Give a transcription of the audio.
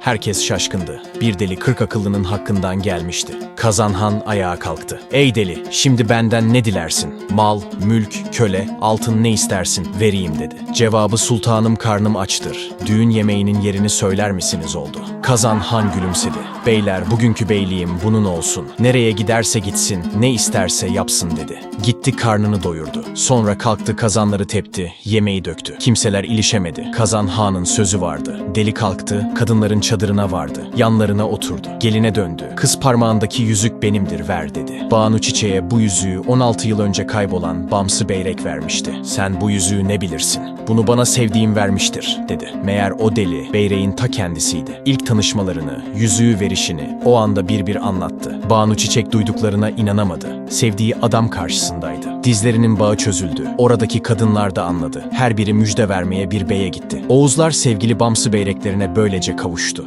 Herkes şaşkındı. Bir deli kırk akıllının hakkından gelmişti. Kazan Han ayağa kalktı. Ey deli, şimdi benden ne dilersin? Mal, mülk, köle, altın ne istersin? Vereyim dedi. Cevabı sultanım karnım açtır. Düğün yemeğinin yerini söyler misiniz oldu. Kazan Han gülümsedi. Beyler bugünkü beyliğim bunun olsun. Nereye giderse gitsin, ne isterse yapsın dedi. Gitti karnını doyurdu. Sonra kalktı kazanları tepti, yemeği döktü. Kimseler ilişemedi. Kazan Han'ın sözü vardı. Deli kalktı, kadınların çadırına vardı. Yanlarına oturdu. Geline döndü. Kız parmağındaki yüzük benimdir ver dedi. Banu Çiçek'e bu yüzüğü 16 yıl önce kaybolan Bamsı Beyrek vermişti. Sen bu yüzüğü ne bilirsin? Bunu bana sevdiğim vermiştir dedi. Meğer o deli Beyrek'in ta kendisiydi. İlk tanışmalarını, yüzüğü verişini o anda bir bir anlattı. Banu Çiçek duyduklarına inanamadı. Sevdiği adam karşısındaydı. Dizlerinin bağı çözüldü. Oradaki kadınlar da anladı. Her biri müjde vermeye bir beye gitti. Oğuzlar sevgili Bamsı Beyreklerine böylece kavuştu.